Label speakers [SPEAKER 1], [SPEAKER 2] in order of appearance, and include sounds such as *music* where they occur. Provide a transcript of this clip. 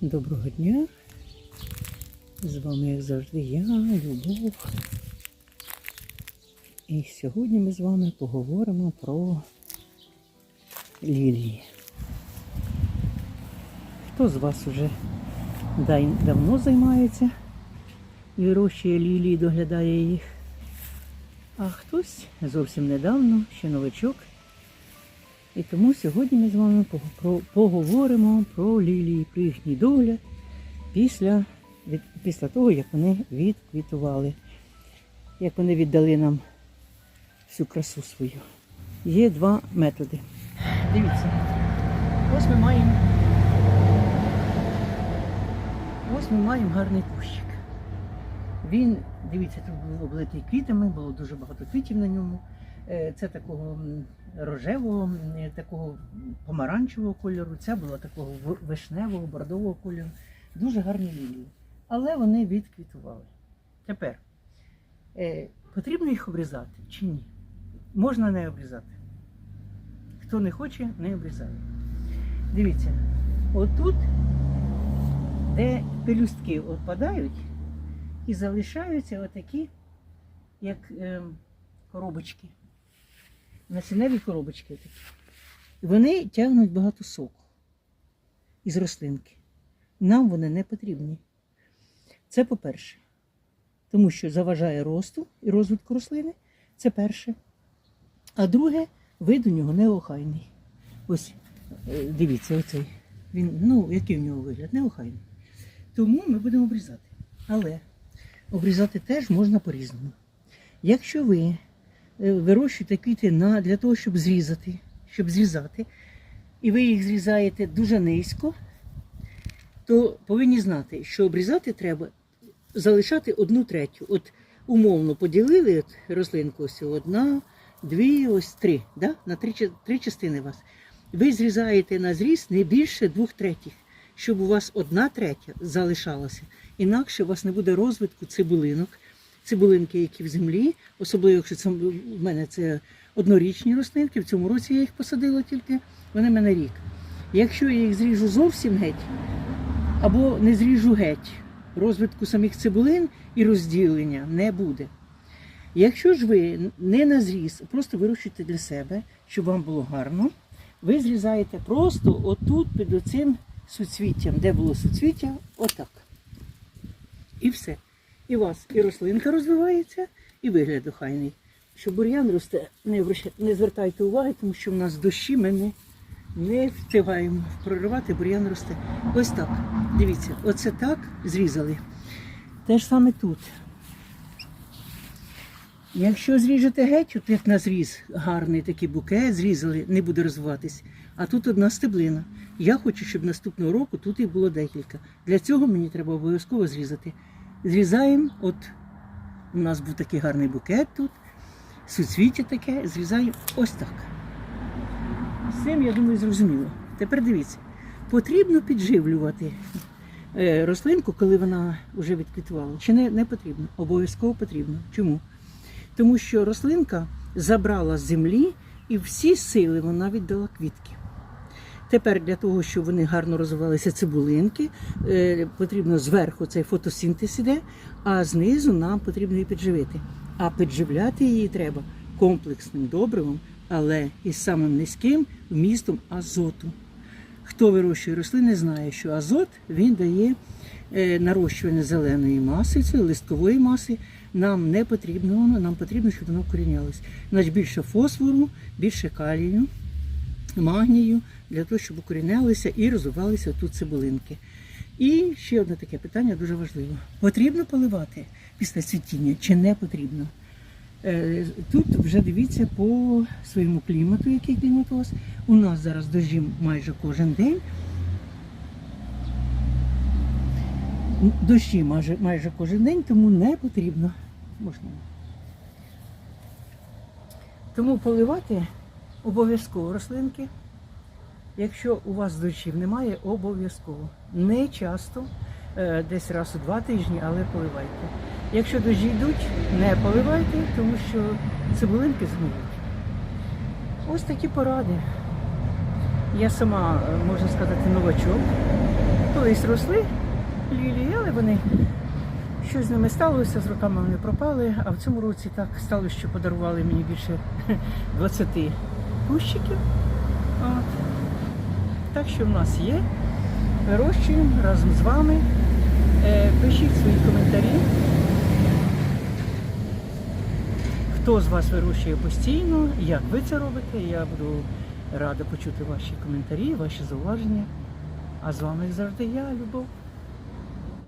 [SPEAKER 1] Доброго дня. З вами, як завжди, я, Любов. І сьогодні ми з вами поговоримо про лілії. Хто з вас вже давно займається вирощує лілії, доглядає їх, а хтось зовсім недавно, ще новачок. І тому сьогодні ми з вами поговоримо про лілії, про їхній догляд після, після того, як вони відквітували, як вони віддали нам всю красу свою. Є два методи. Дивіться, ось ми маємо. Ось ми маємо гарний кущик. Він, дивіться, тут був облитий квітами, було дуже багато квітів на ньому. Е, Це такого рожевого, такого помаранчевого кольору, це було такого вишневого, бордового кольору. Дуже гарні лілії. Але вони відквітували. Тепер е, потрібно їх обрізати чи ні? Можна не обрізати. Хто не хоче, не обрізає. Дивіться, отут, де пелюстки опадають і залишаються отакі, як ем, коробочки. Насінневі коробочки такі. Вони тягнуть багато соку із рослинки. Нам вони не потрібні. Це по-перше. Тому що заважає росту і розвитку рослини. Це перше. А друге, вид у нього неохайний. Ось, е, дивіться, оцей. Він, ну, який в нього вигляд? Неохайний. Тому ми будемо обрізати. Але обрізати теж можна по-різному. Якщо ви вирощуєте квіти на, для того, щоб зрізати, щоб зрізати, і ви їх зрізаєте дуже низько, то повинні знати, що обрізати треба залишати одну третю. От умовно поділили от рослинку ось одна, дві, ось три. Да? На три, три частини вас. Ви зрізаєте на зріз не більше двох третіх, щоб у вас одна третя залишалася. Інакше у вас не буде розвитку цибулинок. Цибулинки, які в землі, особливо якщо це в мене це однорічні рослинки, в цьому році я їх посадила тільки, вони в мене рік. Якщо я їх зріжу зовсім геть, або не зріжу геть, розвитку самих цибулин і розділення не буде. Якщо ж ви не на зріз, просто вирощуєте для себе, щоб вам було гарно, ви зрізаєте просто отут під оцим суцвіттям, де було суцвіття, отак. І все. І у вас і рослинка розвивається, і вигляд охайний. Що бур'ян росте, не, не звертайте уваги, тому що в нас дощі ми не, не встигаємо проривати, бур'ян росте. Ось так. Дивіться, оце так зрізали. Те ж саме тут. Якщо зріжете геть, от як на зріз гарний такий букет, зрізали, не буде розвиватись. А тут одна стеблина. Я хочу, щоб наступного року тут їх було декілька. Для цього мені треба обов'язково зрізати. Зрізаємо, от у нас був такий гарний букет тут, суцвіття таке, зрізаємо ось так. З цим, я думаю, зрозуміло. Тепер дивіться, потрібно підживлювати е, рослинку, коли вона вже відквітувала. Чи не, не потрібно? Обов'язково потрібно. Чому? Тому що рослинка забрала з землі і всі сили вона віддала квітки. Тепер для того, щоб вони гарно розвивалися цибулинки, е, потрібно зверху цей фотосинтез іде, а знизу нам потрібно її підживити. А підживляти її треба комплексним добривом, але із самим низьким вмістом азоту. Хто вирощує рослини, знає, що азот він дає е, нарощування зеленої маси, цієї листкової маси. Нам не потрібно, нам потрібно, щоб воно корінялось. Значить, більше фосфору, більше калію, магнію, для того, щоб укорінялися і розвивалися тут цибулинки. І ще одне таке питання дуже важливе. Потрібно поливати після цвітіння чи не потрібно? Е, Тут вже дивіться по своєму клімату, який клімат у вас. У нас зараз дощі майже кожен день. Дощі майже, майже кожен день, тому не потрібно. Можна. Тому поливати обов'язково рослинки. Якщо у вас дощів немає, обов'язково. Не часто, е, десь раз у два тижні, але поливайте. Якщо дощі йдуть, не поливайте, тому що цибулинки згниють. Ось такі поради. Я сама, е, можна сказати, новачок. Колись росли лілії, але вони щось з ними сталося, з роками вони пропали. А в цьому році так сталося, що подарували мені більше *laughs* 20 кущиків. От. Так що в нас є. Вирощуємо разом з вами. Е, Пишіть свої коментарі. Хто з вас вирощує постійно, як ви це робите, я буду рада почути ваші коментарі, ваші зауваження. А з вами завжди я, Любов.